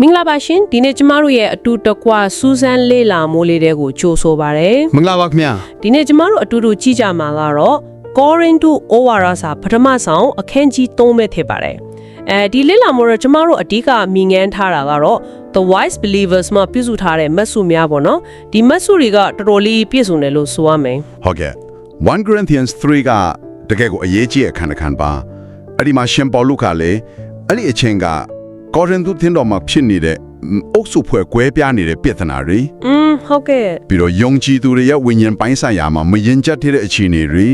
မင်္ဂလာပါရှင်ဒီနေ့ကျမတို့ရဲ့အတူတကွစူးစမ်းလေးလာမိုးလေးတဲ့ကိုကြိုဆိုပါရစေမင်္ဂလာပါခင်ဗျာဒီနေ့ကျမတို့အတူတူကြည့်ကြမှာကတော့ Corin to Owara စာပထမဆုံးအခန်းကြီး3ပဲဖြစ်ပါတယ်အဲဒီလေးလာမိုးတော့ကျမတို့အဓိကမြင်ငန်းထားတာကတော့ The Wise Believers မှာပြုစုထားတဲ့မတ်စုများပေါ့နော်ဒီမတ်စုတွေကတော်တော်လေးပြည့်စုံတယ်လို့ဆိုရမယ်ဟုတ်ကဲ့1 Corinthians 3ကတကယ်ကိုအရေးကြီးတဲ့အခန်းတစ်ခန်းပါအဲ့ဒီမှာရှင်ပေါလုကလည်းအဲ့ဒီအချိန်က ကောရိန္သုသင်းတော်မှာဖြစ်နေတဲ့အုပ်စုဖွဲ့ကွဲပြားနေတဲ့ပြဿနာတွေอืมဟုတ်ကဲ့ပြီးတော့ယုံကြည်သူတွေရဲ့ဝိညာဉ်ပိုင်းဆိုင်ရာမှာမရင်ကျက်တဲ့အခြေအနေတွေ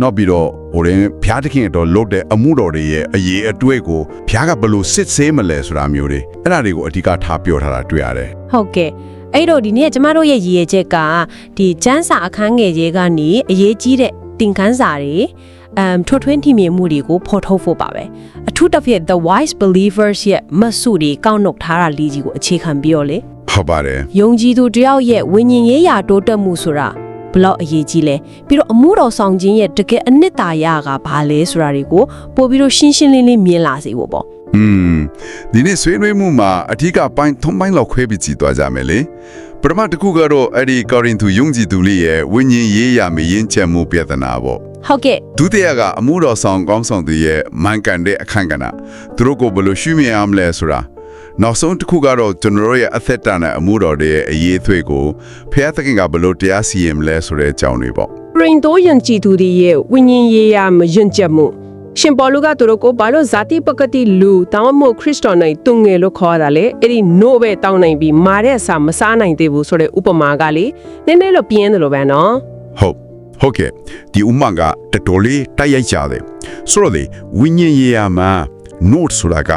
နောက်ပြီးတော့ဟိုရင်ဖျားတခင်တော်လုပ်တဲ့အမှုတော်တွေရဲ့အရေးအတွေ့ကိုဖျားကဘယ်လို့စစ်ဆေးမလဲဆိုတာမျိုးတွေအဲ့ဒါတွေကိုအဓိကထားပြောထားတာတွေ့ရတယ်ဟုတ်ကဲ့အဲ့တော့ဒီနေ့ကျမတို့ရဲ့ရည်ရွယ်ချက်ကဒီကျန်းစာအခန်းငယ်ကြီးကနေအရေးကြီးတဲ့သင်ခန်းစာတွေ အမ်ထွတ်ထွင်းထင်မြင်မှုတွေကိုဖော်ထုတ်ဖို့ပါပဲအထူးသဖြင့် the wise believers ရဲ့မတ်စုတွေကောက်နှုတ်ထားတာလေးကြီးကိုအခြေခံပြီးတော့လေဟုတ်ပါတယ်ယုံကြည်သူတယောက်ရဲ့ဝိညာဉ်ရေးရာတိုးတက်မှုဆိုတာဘလောက်အရေးကြီးလဲပြီးတော့အမှုတော်ဆောင်ခြင်းရဲ့တကယ်အနှစ်သာရကဘာလဲဆိုတာတွေကိုပို့ပြီးတော့ရှင်းရှင်းလင်းလင်းမြင်လာစေဖို့ပေါ့อืมဒီနေ့ဆွေးနွေးမှုမှာအထူးကပိုင်းထုံးပိုင်းလောက်ခွဲပြီးကြည့်သွားကြမယ်လေပထမတစ်ခုကတော့အဲ့ဒီကောရိန္သုယုံကြည်သူလေးရဲ့ဝိညာဉ်ရေးရာမရင်ချက်မှုပြဿနာပေါ့ ဟုတ်ကဲ့ဒုတိယကအမှုတော်ဆောင်ကောင်းဆောင်သူရဲ့မှန်ကန်တဲ့အခန့်ကဏ္ဍသူတို့ကိုဘယ်လိုရှုမြင်အောင်လဲဆိုတာနောက်ဆုံးတစ်ခုကတော့ကျွန်တော်တို့ရဲ့အသက်တာနဲ့အမှုတော်တွေရဲ့အရေးအသွေးကိုဖျားသခင်ကဘယ်လိုတရားစီရင်မလဲဆိုတဲ့အကြောင်းတွေပေါ့ရင်တိုးယဉ်ကြည်သူတွေရဲ့ဝိညာဉ်ရေးရာမယဉ်ကျေးမှုရှင်ပေါလုကသူတို့ကိုဘာလို့ဇာတိပကတိလူတောင်းမို့ခရစ်တော်နိုင်တုံငယ်လို့ခေါ်တာလေအဲ့ဒီ no ပဲတောင်းနိုင်ပြီးမာတဲ့အစာမစားနိုင်သေးဘူးဆိုတဲ့ဥပမာကလေနည်းနည်းလို့ပြင်းတယ်လို့ပဲနော်ဟုတ် ဟုတ်ကဲ့ဒီဥမာကတတော်လေးတိုက်ရိုက်ကြတယ်ဆိုတော့လေဝိညာဉ်ရေးရာမှာ note ဆိုတာက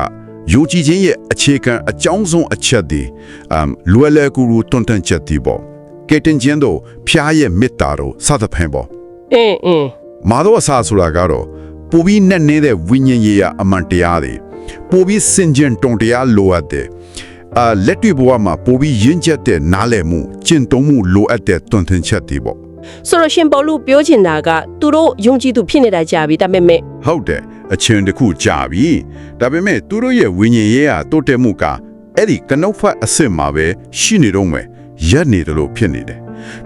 ယုံကြည်ခြင်းရဲ့အခြေခံအကြောင်းဆုံးအချက်ဒီအမ်လွယ်လွယ်ကူကူတွန်းတန်းချက်ဒီပေါ့ကဲတင်ခြင်းတို့ဖျားရဲ့မေတ္တာတို့စသဖြင့်ပေါ့အင်းအင်းမာတော့အစားဆိုတာကတော့ပူပြီးနဲ့နေတဲ့ဝိညာဉ်ရေးရာအမှန်တရားတွေပူပြီးစင်ကြင်တုံတရားလိုအပ်တယ်အာလက်တွေ့ဘဝမှာပူပြီးရင့်ကျက်တဲ့နားလည်မှုကျင့်သုံးမှုလိုအပ်တဲ့တွန်းတင်ချက်တွေပေါ့ ဆိုတော့ရှင်ပေါလုပြောချင်တာကသူတို့ယုံကြည်သူဖြစ်နေတာကြာပြီဒါပေမဲ့ဟုတ်တယ်အချင်းတစ်ခုကြာပြီဒါပေမဲ့သူတို့ရဲ့ဝိညာဉ်ရေးရာတိုးတက်မှုကအဲ့ဒီကနုတ်ဖတ်အစစ်မှာပဲရှိနေတော့မယ်ရက်နေတယ်လို့ဖြစ်နေတယ်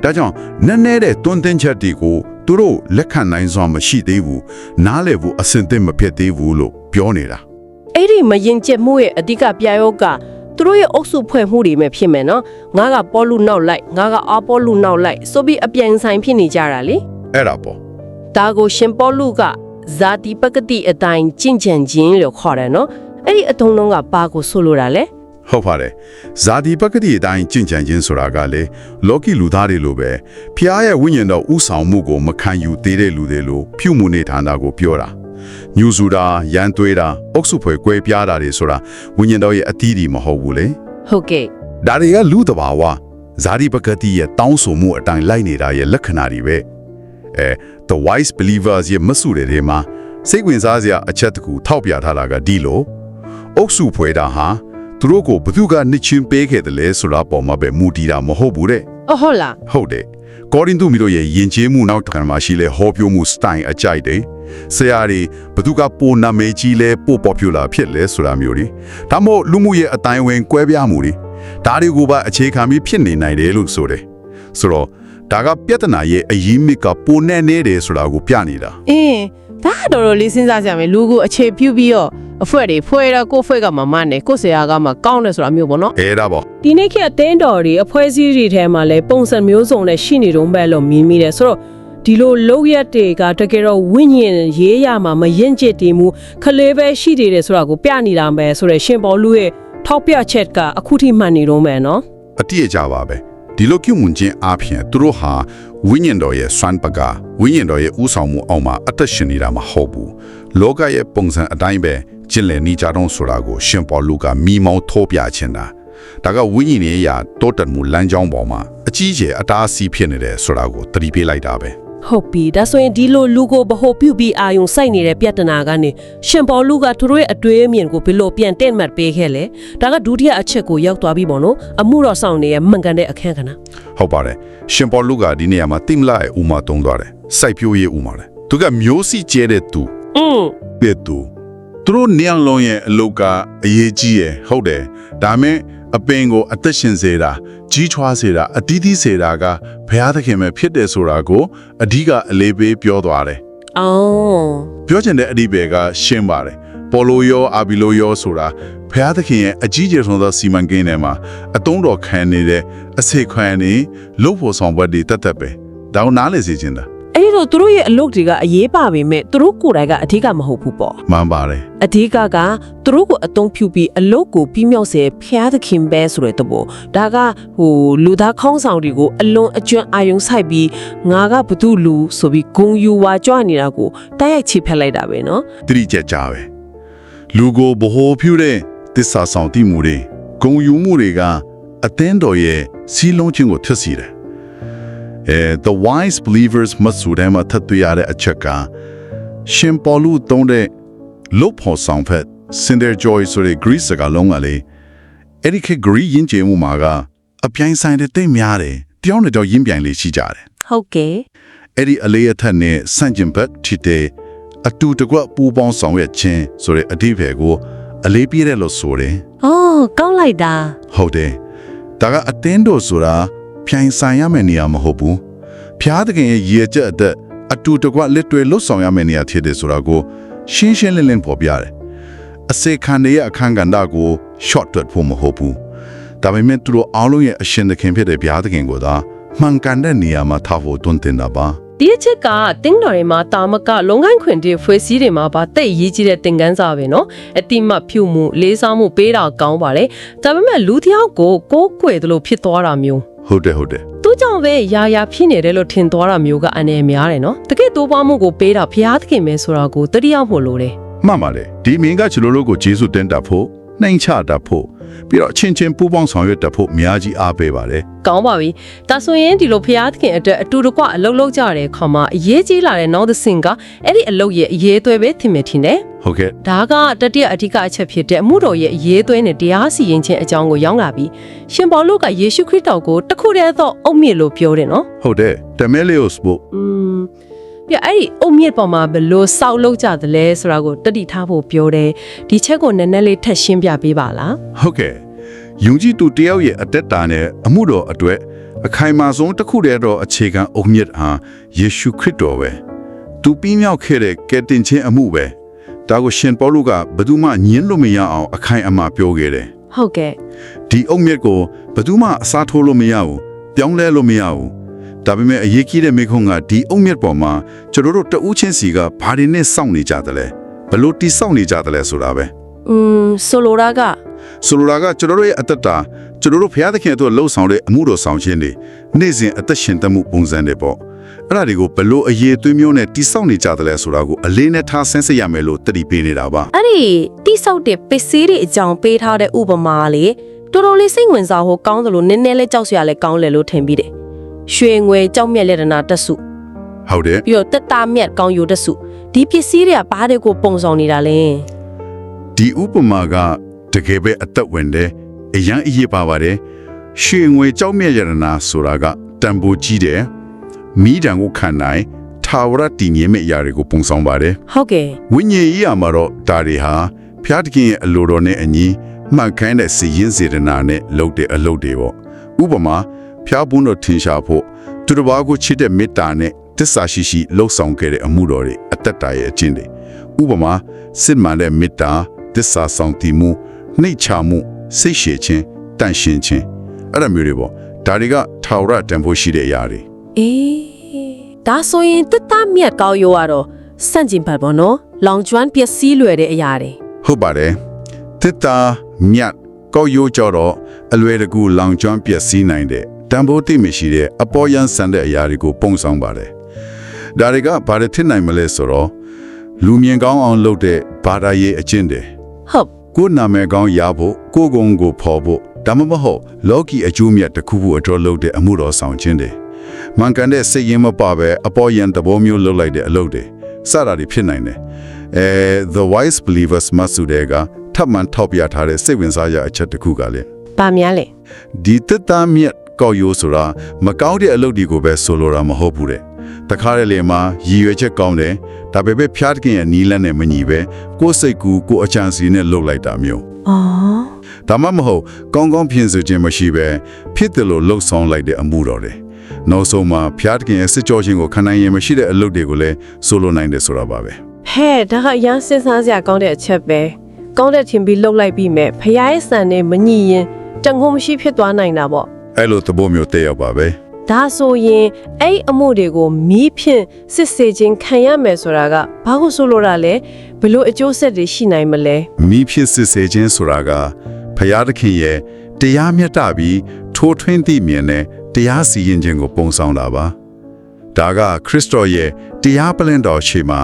ဒါကြောင့်နည်းနည်းတဲ့တွန်းတင်ချက်တွေကိုသူတို့လက်ခံနိုင်စွာမရှိသေးဘူးနားလည်ဖို့အဆင်သင့်မဖြစ်သေးဘူးလို့ပြောနေတာအဲ့ဒီမယဉ်ကျေးမှုရဲ့အဓိကပြယောက သူတို့ရဲ့အုပ်စုဖွဲ့မှုတွေပဲဖြစ်မယ်နော်ငါကပေါလုနောက်လိုက်ငါကအာပေါလုနောက်လိုက်ဆိုပြီးအပြိုင်ဆိုင်ဖြစ်နေကြတာလေအဲ့ဒါပေါ့ဒါကိုရှင်ပေါလုကဇာတိပကတိအတိုင်းကျင့်ကြံခြင်းလို့ခေါ်တယ်နော်အဲ့ဒီအထုံးလုံးကဘာကိုဆိုလိုတာလဲဟုတ်ပါတယ်ဇာတိပက္ကတိအတိုင်းကျင့်ကြံခြင်းဆိုတာကလေလောကီလူသားတွေလိုပဲဖျားရဲ့ဝိညာဉ်တော်ဥဆောင်မှုကိုမခံယူသေးတဲ့လူတွေလိုဖြူမှုနေဌာနကိုပြောတာ ညူစုတာရန်သွေးတာအုပ်စုဖွဲ့ကွဲပြားတာတွေဆိုတာဝိညာဉ်တော်ရဲ့အသီးဒီမဟုတ်ဘူးလေဟုတ်ကဲ့ဒါတွေကလူတဘာဝဇာတိပက္ကတိရဲ့တောင်းဆိုမှုအတိုင်းလိုက်နေတာရဲ့လက္ခဏာတွေပဲအဲ the wise believers ရဲ့မဆုတဲ့တွေမှာစိတ်ဝင်စားစရာအချက်တစ်ခုထောက်ပြထားတာကဒီလိုအုပ်စုဖွဲ့တာဟာသူတို့ကိုဘသူကနှစ်ချင်းပေးခဲ့တယ်လဲဆိုတာပေါ်မှာပဲမူတည်တာမဟုတ်ဘူးတဲ့အဟုတ်လားဟုတ်တယ်ကောရိန္သုမီတို့ရဲ့ယဉ်ကျေးမှုနောက်တစ်ခါမှရှိလဲဟောပြောမှုစတိုင်အကြိုက်တယ်ဆရာတွေဘသူကပိုနာမည်ကြီးလဲပို popular ဖြစ်လဲဆိုတာမျိုးတွေဒါမို့လူမှုရဲ့အတိုင်းဝင်ကွဲပြားမှုတွေဒါတွေကိုပါအခြေခံပြီးဖြစ်နေနိုင်တယ်လို့ဆိုတယ်ဆိုတော့ဒါကပြဿနာရဲ့အရင်းမြစ်ကပိုနဲ့နေတယ်ဆိုတာကိုပြနေတာအင်းဒါကတော်တော်လေးစဉ်းစားကြမယ်လူကိုအခြေပြုပြီးတော့အဖွဲတွေဖွဲရကိုဖွဲကမမနဲ့ကိုဆရာကမှကောင်းတယ်ဆိုတာမျိုးပေါ့နော်အဲဒါပေါ့ဒီနေ့ခေတ်အသင်းတော်တွေအဖွဲ့အစည်းတွေထဲမှာလည်းပုံစံမျိုးစုံနဲ့ရှိနေတုံးပဲလို့မြင်မိတယ်ဆိုတော့ ဒီလိုလောက်ရက်တွေကတကယ်တော့ဝိညာဉ်ရေးရမှာမရင်ကျစ်တည်မှုခလေးပဲရှိနေတယ်ဆိုတာကိုပြနေတာပဲဆိုတော့ရှင်ပေါလုရဲ့ထောက်ပြချက်ကအခုထိမှန်နေတော့မယ်နော်အတိအကျပါပဲဒီလိုပြုမှုချင်းအပြင်သူတို့ဟာဝိညာဉ်တော်ရဲ့စွမ်းပကဝိညာဉ်တော်ရဲ့ဥဆောင်မှုအောင်မှာအသက်ရှင်နေတာမဟုတ်ဘူးလောကရဲ့ပုံစံအတိုင်းပဲကျင့်လည်နေကြတော့ဆိုတာကိုရှင်ပေါလုကမိမောင်းထိုးပြချင်တာဒါကဝိညာဉ်ရဲ့အရာတိုးတက်မှုလမ်းကြောင်းပေါ်မှာအကြီးကျယ်အတားအဆီးဖြစ်နေတယ်ဆိုတာကိုသတိပေးလိုက်တာပဲ ဟုတ်ပြီဒါဆိုရင်ဒီလိုလူကိုဗဟိုပြုပြီးအာယုံစိုက်နေတဲ့ပြဿနာကနေရှင်ပေါလုကသူတို့ရဲ့အတွေ့အမြင်ကိုဘယ်လိုပြန်တင့်မှတ်ပေးခဲ့လဲဒါကဒုတိယအချက်ကိုရောက်သွားပြီပေါ့နော်အမှုတော်ဆောင်နေရဲ့မှန်ကန်တဲ့အခန်းကဏ္ဍဟုတ်ပါတယ်ရှင်ပေါလုကဒီနေရာမှာတိမလာရဲ့ဥမာတုံးသွားတယ်စိုက်ပျိုးရေးဥမာတယ်သူကမျိုးစီကျဲတဲ့သူอืมတဲ့သူသူတို့နေအောင်လုံးရဲ့အလုတ်ကအရေးကြီးရယ်ဟုတ်တယ်ဒါမဲ့ အပင်ကိုအသက်ရှင်စေတာကြီးထွားစေတာအတီးတီးစေတာကဘုရားသခင်ပဲဖြစ်တယ်ဆိုတာကိုအဓိကအလေးပေးပြောသွားတယ်အော်ပြောချင်တဲ့အဓိပ္ပာယ်ကရှင်းပါတယ်ပေါ်လိုရောအာဘီလိုရောဆိုတာဘုရားသခင်ရဲ့အကြီးကျယ်ဆုံးသောစီမံကိန်းထဲမှာအတုံးတော်ခံနေတဲ့အစေခွန်နေလို့ဖို့ဆောင်ဘက်တွေတက်တက်ပဲဒါကိုနားလည်စေချင်တာအဲ့ဒီ တော့သူတို့ရဲ့အလုပ်တွေကအရေးပါပေမဲ့သူတို့ကိုယ်တိုင်ကအဓိကမဟုတ်ဘူးပေါ့မှန်ပါတယ်အဓိကကသူတို့ကိုအသုံးပြုပြီးအလုပ်ကိုပြီးမြောက်စေဖျားသခင်ပဲဆိုတဲ့သဘောဒါကဟိုလူသားခေါင်းဆောင်တွေကိုအလွန်အကျွံအာယုံဆိုင်ပြီးငါကဘသူလူဆိုပြီးဂုံယူဝါကြွနေတာကိုတိုက်ရိုက်ချိဖက်လိုက်တာပဲနော်တတိချက်ကြပဲလူကိုဗဟိုပြုတဲ့တစ္ဆာဆောင်တိမှုတွေဂုံယူမှုတွေကအသင်းတော်ရဲ့စီးလုံးခြင်းကိုထွက်စီတယ် အဲ the wise believers မဆူတယ်မှာထပ်တွေ့ရတဲ့အချက်ကရှင်ပေါလုတုံးတဲ့လုတ်ဖို့ဆောင်ဖက် Cinder Joy ဆိုတဲ့ Greece စကားလုံးကလေအဲ့ဒီခေတ် Greek ယဉ်ကျေးမှုမှာကအပြိုင်ဆိုင်တဲ့တိတ်များတယ်တယောက်နဲ့တယောက်ယဉ်ပြိုင်လေးရှိကြတယ်ဟုတ်ကဲ့အဲ့ဒီအလေးအထက်နဲ့ဆန့်ကျင်ဘက်ဖြစ်တဲ့အတူတကွပူပေါင်းဆောင်ရွက်ခြင်းဆိုတဲ့အဓိပ္ပာယ်ကိုအလေးပြည့်တယ်လို့ဆိုတယ်အော်ကောင်းလိုက်တာဟုတ်တယ်ဒါကအတင်းတို့ဆိုတာ ဖြိုင်ဆိုင်ရမယ့်နေရာမဟုတ်ဘူးဖျားသခင်ရဲ့ရည်ရွယ်ချက်အသက်အတူတကွလက်တွေ့လှုပ်ဆောင်ရမယ့်နေရာဖြစ်တယ်ဆိုတာကိုရှင်းရှင်းလင်းလင်းဖော်ပြတယ်အစေခံရဲ့အခန်းကဏ္ဍကို short တွတ်ဖို့မဟုတ်ဘူးဒါပေမဲ့သူတို့အားလုံးရဲ့အရှင်သခင်ဖြစ်တဲ့ဘုရားသခင်ကိုသာမှန်ကန်တဲ့နေရာမှာထားဖို့တွန်းတင်တာပါ ဒီအချက်ကတင်းတော်တွေမှာတာမကလုံငန်းခွင်တွေဖွေးစည်းတွေမှာပါတိတ်ရေးကြီးတဲ့သင်ခန်းစာပဲเนาะအတိမတ်ဖြူမှုလေးစားမှုပေးတာကောင်းပါလေဒါပေမဲ့လူတစ်ယောက်ကိုကိုးကွယ်တယ်လို့ဖြစ်သွားတာမျိုး ဟုတ်တယ်ဟုတ်တယ်သူကြောင့်ပဲယာယာဖြစ်နေတယ်လို့ထင်သွားတာမျိုးကအနည်းများတယ်နော်တကယ်တိုးပွားမှုကိုပေးတာဘုရားသခင်ပဲဆိုတာကိုတတိယဖို့လိုတယ်မှန်ပါလေဒီမင်းကကျွန်တော်တို့ကိုဂျေစုတင်တတ်ဖို့ နှိမ်ချတတ်ဖို့ပြီးတော့အချင်းချင်းပူးပေါင်းဆောင်ရွက်တတ်ဖို့အများကြီးအားပေးပါတယ်ကောင်းပါပြီဒါဆိုရင်ဒီလိုဘုရားသခင်အတွက်အတူတကွအလုပ်လုပ်ကြတဲ့အခါမှာအရေးကြီးလာတဲ့နောက်တစ်ဆင့်ကအဲ့ဒီအလုပ်ရဲ့အရေးအသွေးပဲထင်မြင်ထင်တယ်ဟုတ်ကဲ့ဒါကတတိယအဓိကအချက်ဖြစ်တဲ့အမှုတော်ရဲ့အရေးအသွေးနဲ့တရားစီရင်ခြင်းအကြောင်းကိုရောက်လာပြီးရှင်ပေါလုကယေရှုခရစ်တော်ကိုတခုတည်းသောအုတ်မြစ်လို့ပြောတယ်နော်ဟုတ်တယ်တမဲလီယိုစ်ဘုอืม ပြအဲ့ဒီအုတ်မြစ်ပေါ်မှာဘယ်လို့စောက်လောက်ကြသလဲဆိုတာကိုတတိထားဖို့ပြောတယ်ဒီချက်ကိုနည်းနည်းလေးထပ်ရှင်းပြပေးပါလားဟုတ်ကဲ့ယုံကြည်သူတယောက်ရဲ့အသက်တာနဲ့အမှုတော်အတွက်အခိုင်အမာဆုံးတစ်ခုတည်းတော့အခြေခံအုံမြစ်ဟာယေရှုခရစ်တော်ပဲသူပြီးမြောက်ခဲ့တဲ့ကယ်တင်ခြင်းအမှုပဲဒါကိုရှင်ပေါလုကဘယ်သူမှညှင်းလို့မရအောင်အခိုင်အမာပြောခဲ့တယ်ဟုတ်ကဲ့ဒီအုတ်မြစ်ကိုဘယ်သူမှအစားထိုးလို့မရဘူးပြောင်းလဲလို့မရဘူး ဒါပေမဲ့အရေးကြီးတဲ့မိခုံးကဒီအုတ်မြစ်ပေါ်မှာကျွန်တော်တို့တဦးချင်းစီကဘာတွေနဲ့စောင့်နေကြတယ်လဲဘလို့တိစောင့်နေကြတယ်လဲဆိုတာပဲอืมဆိုလိုတာကဆိုလိုတာကကျွန်တော်တို့ရဲ့အသက်တာကျွန်တော်တို့ဘုရားသခင်အတွက်လှုပ်ဆောင်တဲ့အမှုတော်ဆောင်ခြင်းတွေနေ့စဉ်အသက်ရှင်တတ်မှုပုံစံတွေပေါ့အဲ့ဒါတွေကိုဘလို့အရေးသွေးမျိုးနဲ့တိစောင့်နေကြတယ်လဲဆိုတာကိုအလေးနဲ့ထားဆန်းစစ်ရမယ်လို့တတိပေးနေတာပါအဲ့ဒီတိဆောက်တဲ့ပစ္စည်းတွေအကြောင်းပေးထားတဲ့ဥပမာလေတော်တော်လေးစိတ်ဝင်စားဖို့ကောင်းတယ်လို့နည်းနည်းလေးကြောက်စရာလည်းကောင်းတယ်လို့ထင်ပြီးတယ် ရွှေငွေကြောက်မြက်လက်ဒနာတက်စုဟုတ်တယ်ပြီးတော့တက်တာမြက်ကောင်းယူတက်စုဒီပစ္စည်းတွေကဘာတွေကိုပုံဆောင်နေတာလဲဒီဥပမာကတကယ်ပဲအသက်ဝင်တယ်အရန်အရေးပါပါတယ်ရွှေငွေကြောက်မြတ်ရတနာဆိုတာကတန်ဖိုးကြီးတယ်မိတံကိုခံနိုင်ထာဝရတည်ငြိမ်မဲ့အရာတွေကိုပုံဆောင်ပါတယ်ဟုတ်ကဲ့ဝိညာဉ်ရေးရမှာတော့ဒါတွေဟာဖျားတခင်ရဲ့အလိုတော်နဲ့အညီမှတ်ခိုင်းတဲ့စီရင်စေတနာနဲ့လုပ်တဲ့အလုပ်တွေပေါ့ဥပမာ ဖျားဘုန်းတော်ထင်ရှားဖို့သူတစ်ပါးကိုချစ်တဲ့မေတ္တာနဲ့တစ္ဆာရှိရှိလှုပ်ဆောင်ခဲ့တဲ့အမှုတော်တွေအသက်တာရဲ့အကျင့်တွေဥပမာစစ်မှန်တဲ့မေတ္တာတစ္ဆာဆောင်တည်မှုနှိတ်ချမှုစိတ်ရှည်ခြင်းတန့်ရှင်းခြင်းအဲ့ဒါမျိုးတွေပေါ့ဒါတွေကထာဝရတန်ဖိုးရှိတဲ့အရာတွေအေးဒါဆိုရင်တက်တာမြက်ကောင်းယူရတော့စန့်ကျင်ဘက်ပေါ့နော်လောင်ကျွမ်းပစ္စည်းလွယ်တဲ့အရာတွေဟုတ်ပါတယ်တစ်တာမြတ်ကောက်ရိုးကြတော့အလွယ်တကူလောင်ကျွမ်းပျက်စီးနိုင်တဲ့ တန်ဖိုးတိမရှိတဲ့အပေါ်ယံဆန်တဲ့အရာတွေကိုပုံဆောင်ပါတယ်ဒါတွေကဘာတွေဖြစ်နိုင်မလဲဆိုတော့လူမြင်ကောင်းအောင်လုပ်တဲ့ဘာသာရေးအကျင့်တွေဟုတ်ကိုယ်နာမည်ကောင်းရဖို့ကိုယ်ကုံကိုဖော်ဖို့ဒါမှမဟုတ်လောကီအကျိုးမြတ်တစ်ခုခုအတွက်လုပ်တဲ့အမှုတော်ဆောင်ခြင်းတွေမှန်ကန်တဲ့စိတ်ရင်းမပါပဲအပေါ်ယံသဘောမျိုးလုပ်လိုက်တဲ့အလုပ်တွေစတာတွေဖြစ်နိုင်တယ်အဲ the wise believers မဆုတဲ့ကထပ်မံထောက်ပြထားတဲ့စိတ်ဝင်စားရအချက်တစ်ခုကလည်းဗာများလဲဒီတက်သားမြတ် ကောက်ရိုးဆိုတာမကောင်းတဲ့အလုပ်တွေကိုပဲဆိုလိုတာမဟုတ်ဘူးတဲ့တခါတလေမှာရည်ရွယ်ချက်ကောင်းတယ်ဒါပေမဲ့ဖျားသခင်ရဲ့နီးလန်းနဲ့မညီပဲကိုယ်စိတ်ကူကိုယ်အချမ်းစီနဲ့လှုပ်လိုက်တာမျိုးအော်ဒါမှမဟုတ်ကောင်းကောင်းပြင်ဆင်ခြင်းမရှိပဲဖြစ်တယ်လို့လှုပ်ဆောင်လိုက်တဲ့အမှုတော်တယ်နောက်ဆုံးမှာဖျားသခင်ရဲ့စစ်ကြောခြင်းကိုခံနိုင်ရင်မရှိတဲ့အလုပ်တွေကိုလည်းဆိုလိုနိုင်တယ်ဆိုတာပါပဲဟဲ့ဒါကအရန်စဉ်းစားစရာကောင်းတဲ့အချက်ပဲကောင်းတဲ့ထင်ပြီးလှုပ်လိုက်ပြီးမဲ့ဖះရဲ့စံနဲ့မညီရင်တငုံမရှိဖြစ်သွားနိုင်တာပေါ့ အဲ့လိုသဘောမျိုးတည့်ရောက်ပါပဲဒါဆိုရင်အဲ့အမှုတွေကိုမီးဖြင့်စစ်ဆေးခြင်းခံရမယ်ဆိုတာကဘာကိုဆိုလိုတာလဲဘလို့အကျိုးဆက်တွေရှိနိုင်မလဲမိဖြစ်စစ်ဆေးခြင်းဆိုတာကဖျားသခင်ရဲ့တရားမျှတပြီးထိုးထွင်းသည့်မြင်တဲ့တရားစီရင်ခြင်းကိုပုံဆောင်တာပါဒါကခရစ်တော်ရဲ့တရားပလင်တော်ရှေမှာ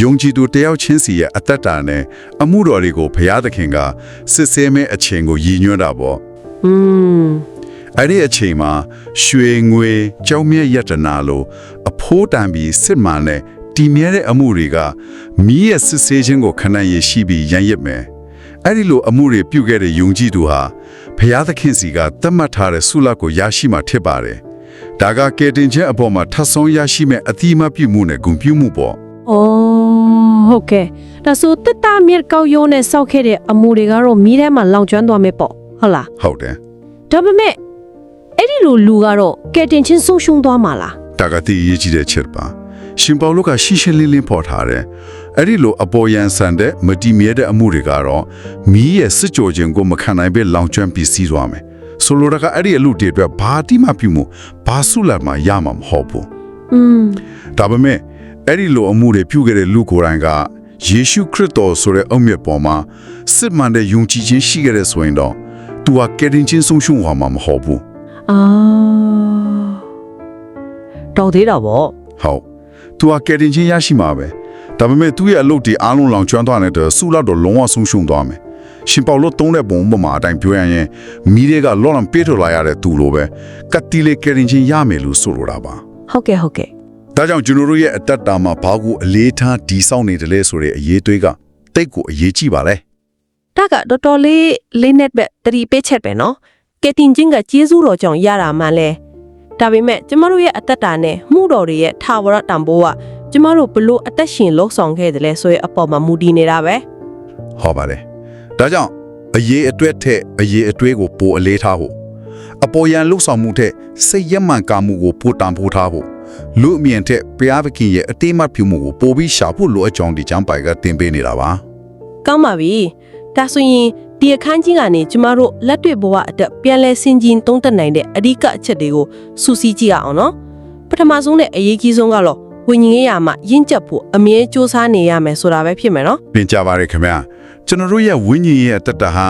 ယုံကြည်သူတယောက်ချင်းစီရဲ့အသက်တာနဲ့အမှုတော်တွေကိုဖျားသခင်ကစစ်ဆေးမဲ့အချိန်ကိုရည်ညွှန်းတာပေါ့ อืม အဲ့ဒီအချိန်မှာရွှေငွေကြောင်မြတ်ယတနာလိုအဖိုးတန်ပြီးစစ်မှန်တဲ့တည်မြဲတဲ့အမှုတွေကမီးရဲ့စစ်ဆေးခြင်းကိုခဏရရှိပြီးရန်ရစ်မယ်အဲ့ဒီလိုအမှုတွေပြုခဲ့တဲ့ယုံကြည်သူဟာဘုရားသခင်စီကသတ်မှတ်ထားတဲ့ဆုလကိုရရှိမှဖြစ်ပါတယ်ဒါကကေတင်ခြင်းအပေါ်မှာထပ်ဆုံးရရှိမဲ့အတိအမပြုမှုနဲ့ဂုဏ်ပြုမှုပေါ့။အော်ဟုတ်ကဲ့။ဒါဆိုတစ်တာမြက်ကောက်ရိုးနဲ့စောက်ခဲ့တဲ့အမူတွေကတော့မီးထဲမှာလောင်ကျွမ်းသွားမယ်ပေါ့။ဟုတ်လားဟုတ်တယ်။ဒါပေမဲ့ အဲ့ဒီလိုလူကတော့ကဲတင်ချင်းဆုံးရှုံးသွားမှာလားဒါကတိရေးကြည့်တဲ့ချက်ပါရှင်ပေါလုကရှင်းရှင်းလင်းလင်းဖော်ထားတယ်အဲ့ဒီလိုအပေါ်ယံဆန်တဲ့မတိမြဲတဲ့အမှုတွေကတော့မီးရဲ့စစ်ကြောခြင်းကိုမခံနိုင်ပဲလောင်ကျွမ်းပြီးစီးသွားမယ်ဆိုလိုတာကအဲ့ဒီအလူတွေအတွက်ဘာတိမှပြုမှုဘာဆုလာမှရမှာမဟုတ်ဘူး။อืมဒါပေမဲ့အဲ့ဒီလိုအမှုတွေပြုခဲ့တဲ့လူကိုယ်တိုင်ကယေရှုခရစ်တော်ဆိုတဲ့အုတ်မြတ်ပေါ်မှာစစ်မှန်တဲ့ယုံကြည်ခြင်းရှိခဲ့တဲ့ဆိုရင်တော့သူဟာကယ်တင်ခြင်းဆုံးရှုံးသွားမှာမဟုတ်ဘူး အာတော်သေးတာပေါ့ဟုတ်သူဟာကယ်တင်ခြင်းရရှိမှာပဲဒါပေမဲ့သူ့ရဲ့အလုပ်တွေအားလုံးလောင်ကျွမ်းသွားတဲ့အတွက်ဆုလောက်တော့လုံးဝဆုံးရှုံးသွားမယ်ရှင်ပေါလုသုံးတဲ့ပုံဥပမာအတိုင်းပြောရရင်မိတွေကလော်လံပေးထုတ်လာရတဲ့သူလိုပဲကတ်တီလေကယ်တင်ခြင်းရမယ်လို့ဆိုလိုတာပါဟုတ်ကဲ့ဟုတ်ကဲ့ဒါကြောင့်ကျွန်တော်တို့ရဲ့အတ္တတာမှာဘာကိုအလေးထားဒီဆောင်နေတယ်လဲဆိုတဲ့အရေးသွေးကတိတ်ကိုအရေးကြီးပါလေဒါကတော်တော်လေးလေးနက်ပဲတတိပေးချက်ပဲနော် ကဲတင်ချင်းကကျေးဇူးတော်ကြောင့်ရတာမှန်လဲဒါပေမဲ့ကျမတို့ရဲ့အသက်တာနဲ့မှုတော်တွေရဲ့ထာဝရတန်ဖိုးကကျမတို့ဘလို့အသက်ရှင်လှုပ်ဆောင်ခဲ့တယ်လဲဆိုရင်အပေါ်မှာမူတည်နေတာပဲဟောပါတယ်ဒါကြောင့်အရေးအတွက်ထက်အရေးအတွေးကိုပိုအလေးထားဖို့အပေါ်ယံလှုပ်ဆောင်မှုထက်စိတ်ရမှန်ကာမှုကိုပိုတန်ဖိုးထားဖို့လူအမြင်ထက်ဘုရားသခင်ရဲ့အတိအမတ်ပြုမှုကိုပိုပြီးရှာဖို့လိုအပ်ကြောင်းဒီကျမ်းပိုင်ကတင်ပေးနေတာပါကောင်းပါပြီဒါဆိုရင် ဒီအခန်းကြီးကနေကျမတို့လက်တွေ့ဘဝအတွက်ပြန်လဲဆင်ခြင်သုံးသပ်နိုင်တဲ့အဓိကအချက်တွေကိုစူးစီးကြည့်ရအောင်နော်ပထမဆုံးနဲ့အရေးကြီးဆုံးကတော့ဝိညာဉ်ရေးရာမှာရင့်ကျက်ဖို့အမြဲစူးစမ်းနေရမယ်ဆိုတာပဲဖြစ်မယ်နော်ပြင်ကြပါရခင်ဗျာကျွန်တော်တို့ရဲ့ဝိညာဉ်ရဲ့အတ္တဟာ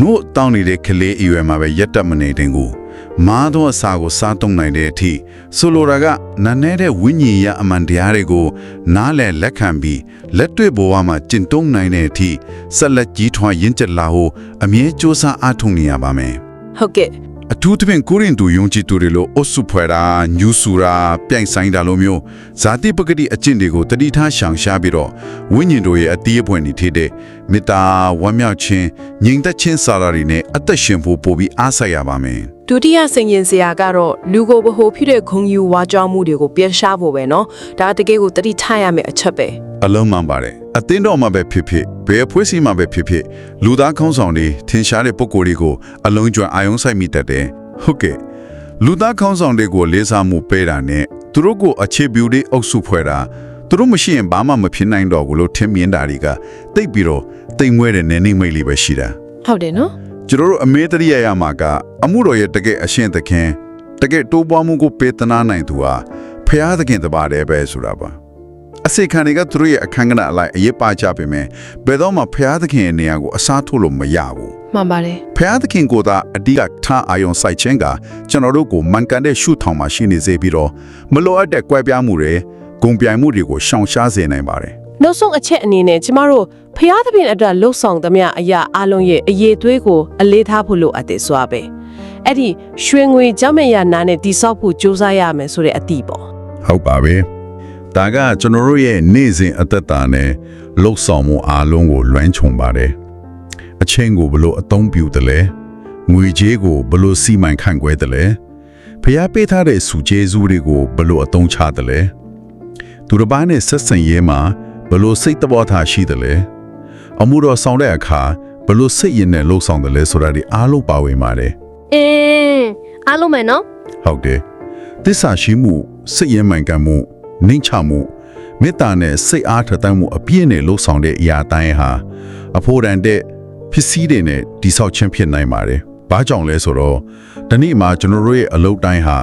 နို့တောင်းနေတဲ့ကလေးအရွယ်မှာပဲရက်တက်မနေတင်ကို မာသောအစာကိုစားတုံးနိုင်တဲ့အထိဆိုလိုတာကနာနေတဲ့ဝိညာဉ်ရဲ့အမှန်တရားတွေကိုနားလည်လက်ခံပြီးလက်တွေ့ဘဝမှာကျင့်သုံးနိုင်တဲ့အထိဆက်လက်ကြီးထွားရင့်ကျက်လာဖို့အမြဲစ조사အားထုတ်နေရပါမယ်ဟုတ်ကဲ့အထူးသဖြင့်ကိုရင်တူယုံကြည်သူတွေလိုအုပ်စုဖွဲ့တာညူဆူတာပြိုင်ဆိုင်တာလိုမျိုးဇာတိပဂတိအကျင့်တွေကိုတတိထားရှောင်ရှားပြီးတော့ဝိညာဉ်တို့ရဲ့အတီးအပွင့်တွေထတဲ့မေတ္တာဝမ်းမြောက်ခြင်းငြိမ်သက်ခြင်းစာရာတွေနဲ့အသက်ရှင်ဖို့ပို့ပြီးအားဆိုင်ရပါမယ် ဒုတိယဆင်ရင်စရာကတော့လူကိုဗဟိုဖြစ်တဲ့ခုံယူဝါကြောင်းမှုတွေကိုပြန်ရှားဖို့ပဲเนาะဒါတကယ်ကိုတတိထားရမယ့်အချက်ပဲ အလုံးမှန်ပါတယ်အသင်းတော်မှာပဲဖြစ်ဖြစ်ဘယ်အဖွဲ့အစည်းမှာပဲဖြစ်ဖြစ်လူသားခေါင်းဆောင်တွေထင်ရှားတဲ့ပုံကိုယ်တွေကိုအလုံးကျွမ်းအာယုံဆိုင်မိတတ်တယ်ဟုတ်ကဲ့လူသားခေါင်းဆောင်တွေကိုလေးစားမှုပေးတာနဲ့သူတို့ကိုအခြေပြုတဲ့အုပ်စုဖွဲ့တာသူတို့မရှိရင်ဘာမှမဖြစ်နိုင်တော့ဘူးလို့ထင်မြင်တာတွေကတိတ်ပြီးတော့တိမ်မွဲတဲ့နေနေမိတ်လေးပဲရှိတာ ဟုတ်တယ်နော် ကျွန်တော်တို့အမေတရိယရမှာကအမှုတော်ရဲ့တကယ်အရှင်သခင်တကယ်တိုးပွားမှုကိုပေးသနာနိုင်သူဟာဖရာသခင်တပါးတည်းပဲဆိုတာပါအစိခံတွေကသူတို့ရဲ့အခန်းကဏ္ဍအလိုက်အရေးပါကြပေမဲ့ဘယ်တော့မှဖရာသခင်ရဲ့နေရာကိုအစားထိုးလို့မရဘူးမှန်ပါတယ်ဖရာသခင်ကိုသာအဓိကထားအာယုံစိုက်ခြင်းကကျွန်တော်တို့ကိုမှန်ကန်တဲ့ရှုထောင်မှာရှိနေစေပြီးတော့မလိုအပ်တဲ့ကွဲပြားမှုတွေဂုံပြိုင်မှုတွေကိုရှောင်ရှားစေနိုင်ပါတယ် နောက်ဆုံးအချက်အနေနဲ့ကျမတို့ဖျားသဖြင့်အတွက်လှုပ်ဆောင်သမျှအရာအလုံးရဲ့အရေးသွေးကိုအလေးထားဖို့လိုအပ်တယ်ဆိုတာပဲအဲ့ဒီရွှေငွေကြောင့်မရနာနဲ့တိဆောက်ဖို့ကြိုးစားရမယ်ဆိုတဲ့အသည့်ပေါ့ဟုတ်ပါပဲဒါကကျွန်တော်တို့ရဲ့နေ့စဉ်အသက်တာနဲ့လှုပ်ဆောင်မှုအားလုံးကိုလွှမ်းခြုံပါတယ်အချင်းကိုဘလို့အသုံးပြုတယ်လဲငွေကြေးကိုဘလို့စီမံခန့်ခွဲတယ်လဲဖျားပေးထားတဲ့စုကျေးဇူးတွေကိုဘလို့အသုံးချတယ်လဲသူတစ်ပါးနဲ့ဆက်ဆံရေးမှာ ဘလို့စိတ်တဘောထားရှိတယ်လဲအမှုတော်ဆောင်တဲ့အခါဘလို့စိတ်ရင်နဲ့လှုပ်ဆောင်တယ်လဲဆိုတာဒီအားလုံးပါဝင်ပါတယ်အင်းအားလုံးမယ်နော်ဟုတ်တယ်သစ္စာရှိမှုစိတ်ရင်မှန်ကန်မှုနှိမ့်ချမှုမေတ္တာနဲ့စိတ်အားထက်သန်မှုအပြည့်နဲ့လှုပ်ဆောင်တဲ့အရာတိုင်းဟာအဖို့တန်တဲ့ဖြစ်စည်းတွေနဲ့တိဆောက်ခြင်းဖြစ်နိုင်ပါတယ်။ဘာကြောင့်လဲဆိုတော့ဒီနေ့မှာကျွန်တော်တို့ရဲ့အလုပ်တိုင်းဟာ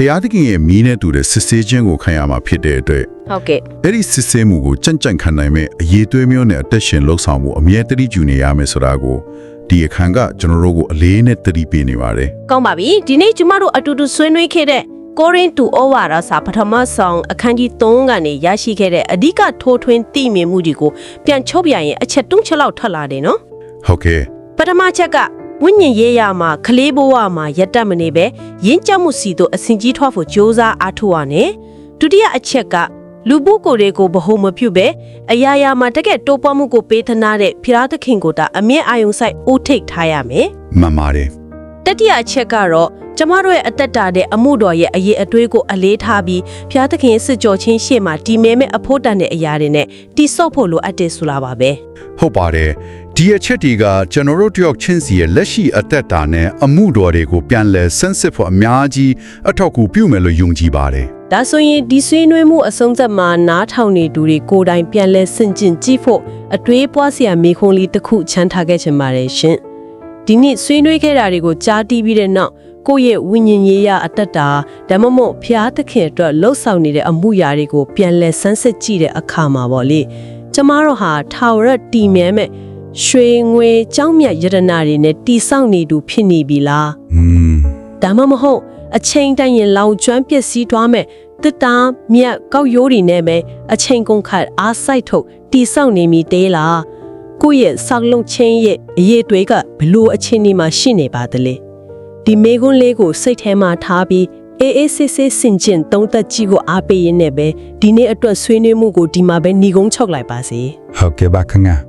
ဖျားသခင်ရဲ့မီးနဲ့တူတဲ့စစ်ဆေးခြင်းကိုခံရမှာဖြစ်တဲ့အတွက်ဟုတ်ကဲ့အဲ့ဒီစစ်ဆေးမှုကိုကြံ့ကြံ့ခံနိုင်မဲ့အရေးသွေးမျိုးနဲ့အသက်ရှင်လှုပ်ဆောင်မှုအမြဲတမ်းကြူနေရမယ်ဆိုတာကိုဒီအခန်းကကျွန်တော်တို့ကိုအလေးနဲ့တတိပေးနေပါတယ်ကောင်းပါပြီဒီနေ့ကျမတို့အတူတူဆွေးနွေးခဲ့တဲ့ကိုရင်တူဩဝါဒစာပထမဆောင်အခန်းကြီး3ကနေရရှိခဲ့တဲ့အဓိကထိုးထွင်းသိမြင်မှုတွေကိုပြန်ချုပ်ပြရင်အချက်တုံးချက်လောက်ထွက်လာတယ်နော်။ဟုတ်ကဲ့ပထမချက်က ဝိညာဉ်ရေးရမှာခလေးဘဝမှာရက်တက်မနေပဲရင်းကြမှုစီတို့အစဉ်ကြီးထွားဖို့ကြိုးစားအားထုတ်ရနဲ့ဒုတိယအချက်ကလူပုဂ္ဂိုလ်တွေကိုဗဟုမပြုပဲအရာရာမှာတကက်တိုးပွားမှုကိုပေးသနာတဲ့ဖျားသခင်ကိုတာအမြင့်အာယုံဆိုင်အိုးထိတ်ထားရမယ်မှန်ပါတယ်တတိယအချက်ကတော့ကျမတို့ရဲ့အသက်တာတဲ့အမှုတော်ရဲ့အရေးအသွေးကိုအလေးထားပြီးဖျားသခင်ရဲ့စစ်ကြောချင်းရှေ့မှာတီမဲမဲ့အဖို့တန်တဲ့အရာတွေနဲ့တိဆော့ဖို့လိုအပ်တယ်ဆိုတာပါပဲဟုတ်ပါတယ် ဒီအချက်တွေကကျွန်တော်တို့တယောက်ချင်းစီရဲ့လက်ရှိအသက်တာနဲ့အမှုတော်တွေကိုပြန်လည်ဆန်းစစ်ဖို့အများကြီးအထောက်အကူပြုမယ်လို့ယုံကြည်ပါတယ်ဒါဆိုရင်ဒီဆွေးနွေးမှုအဆုံးသတ်မှာနားထောင်နေသူတွေကိုယ်တိုင်ပြန်လဲဆင်ကျင်ကြည့်ဖို့အတွေးပွားစရာမိခွန်းလေးတစ်ခုချမ်းထားခဲ့ချင်ပါတယ်ရှင်ဒီနေ့ဆွေးနွေးခဲ့တာတွေကိုကြားတီးပြီးတဲ့နောက်ကိုယ့်ရဲ့ဝိညာဉ်ရေးရအတ္တတာဓမ္မမို့ဖျားသခင်အတွက်လှုပ်ဆောင်နေတဲ့အမှုရာတွေကိုပြန်လဲဆန်းစစ်ကြည့်တဲ့အခါမှာပေါ့လေကျမတို့ဟာထာဝရတည်မြဲမဲ့ ရွှေငွေကြောင်းမြတ်ယရနာတွေနဲ့တိဆောက်နေသူဖြစ်နေပြီလားอืมဒါမှမဟုတ်အချိန်တိုင်းရင်လောင်ကျွမ်းပျက်စီးသွားမဲ့တစ်တားမြက်ကောက်ရိုးတွေနဲ့ပဲအချိန်ကုန်ခတ်အားစိုက်ထုတ်တိဆောက်နေမိသေးလားကိုယ့်ရဲ့ဆောက်လုံချင်းရဲ့အရေးသွေးကဘလို့အချင်းဒီမှာရှိနေပါသလဲဒီမေကွန်းလေးကိုစိတ်ထဲမှာထားပြီးအေးအေးဆေးဆေးစင်ကျင်သုံးသက်ကြီးကိုအားပေးရင်းနဲ့ပဲဒီနေ့အတွက်ဆွေးနွေးမှုကိုဒီမှာပဲညီကုန်းချုပ်လိုက်ပါစေဟုတ်ကဲ့ပါခင်ဗျာ